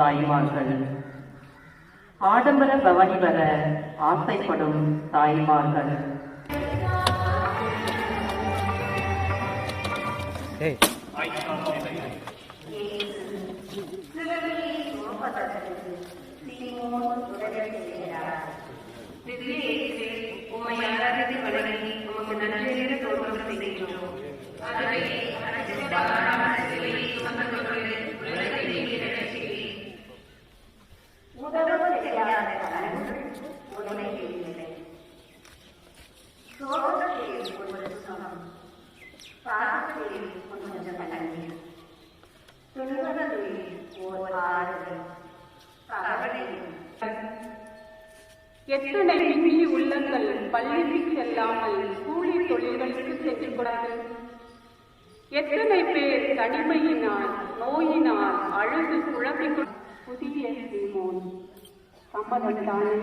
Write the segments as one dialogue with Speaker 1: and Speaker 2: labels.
Speaker 1: தாய்மார்கள். ஆடம்பர பவனி வர ஆசைப்படும் தாய்மார்கள்.
Speaker 2: தோற்றம் ஆகவே
Speaker 3: துன்பத்தில் ஓர் ஆறுதல் கவலையில்
Speaker 4: எத்தனை மின்னி உள்ளங்கள் பள்ளிக்கு செல்லாமல் கூலி தொழில்களுக்கு சென்று கொடுத்து எத்தனை பேர் தனிமையினால் நோயினால் அழுது குழப்பி புதிய சீமோன் சம்மதம் தானே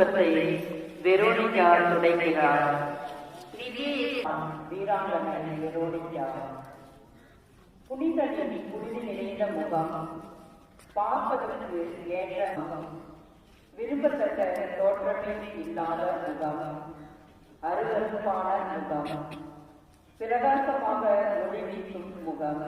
Speaker 1: திருமுகத்தை வெரோனிகா துடைக்கிறார் வீராங்கனை வெரோனிகா. புனிதனின் புனித நிறைந்த முகம் பார்ப்பதற்கு ஏற்ற முகம் விரும்பத்தக்க தோற்றமே இல்லாத முகம் அருவருப்பான முகம் பிரகாசமாக ஒளி வீசும் முகம்.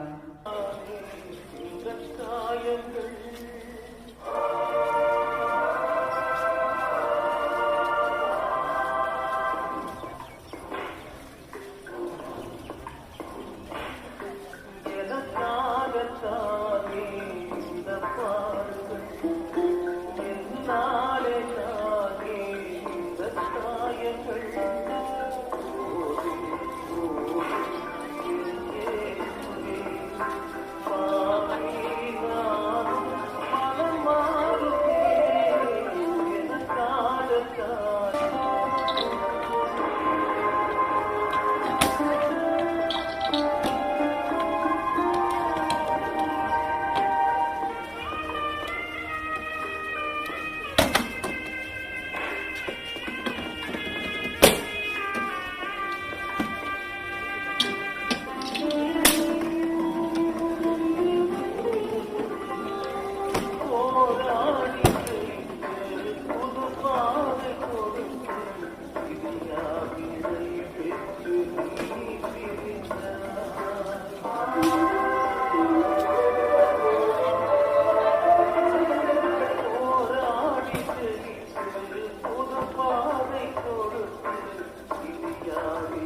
Speaker 5: பொருள்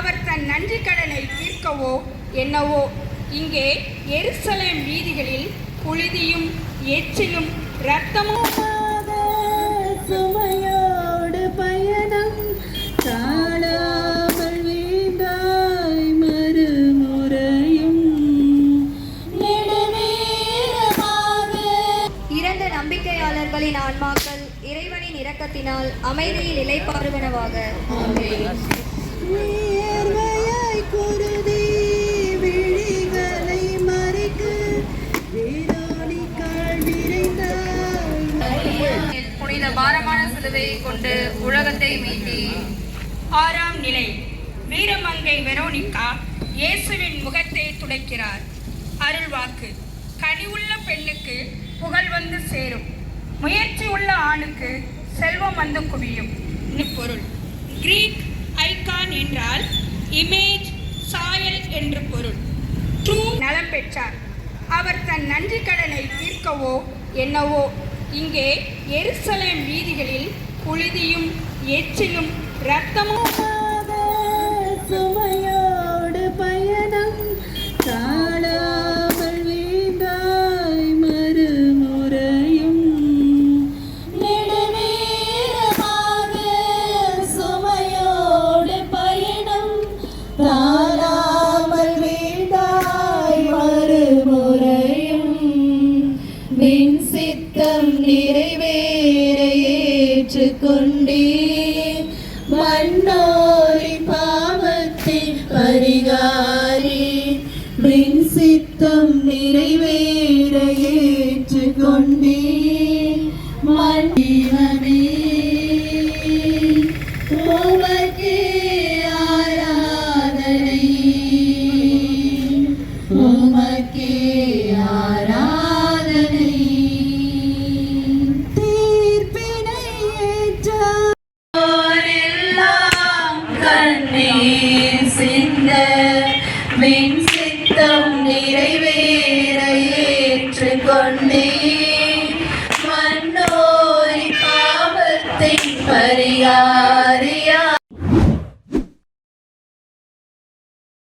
Speaker 5: அவர் தன் நன்றி கடனை தீர்க்கவோ என்னவோ. இங்கே எருசலேம் வீதிகளில் புழுதியும் எச்சிலும் இரத்தமும்
Speaker 6: சுமையோடு பயணம் தாழாமல் வீழ்ந்தாய் மறுமுறையும்.
Speaker 7: இறந்த நம்பிக்கையாளர்களின் ஆன்மாக்கள் இறைவனின் இரக்கத்தினால் அமைதியில்
Speaker 6: வியர்வையாய்
Speaker 2: புனித பாரமான சிலுவையை கொண்டு உலகத்தை மீட்டி.
Speaker 5: ஆறாம் நிலை. வீரமங்கை வெரோனிகா இயேசுவின் முகத்தை துடைக்கிறார். அருள்வாக்கு. கனிவுள்ள பெண்ணுக்கு புகழ் வந்து சேரும். முயற்சி உள்ள ஆணுக்கு செல்வம் வந்து குவியும். பொருள் கிரீக் ஐகான் என்றால் இமேஜ் சாயல் என்று பொருள். ட்ரூ நலம் பெற்றார் அவர் தன் நன்றி கடனை தீர்க்கவோ என்னவோ இங்கே எருசலேம் வீதிகளில் புழுதியும் எச்சிலும் இரத்தமும்
Speaker 6: சுமையோடு பயணம். ஏற்றுக்கொண்டேன் மன்னோரி பாவத்தின் பரிகாரி வின் சித்தம் நிறைவேற ஏற்று ஏற்றுக்கொண்டேன் மன்னிவனே. உமக்கே ஆராதனை உமக்கே வின் சித்தம் நிறைவேற ஏற்றுக்கொண்டே மன்னோரி பாவத்தை பரிகாரியா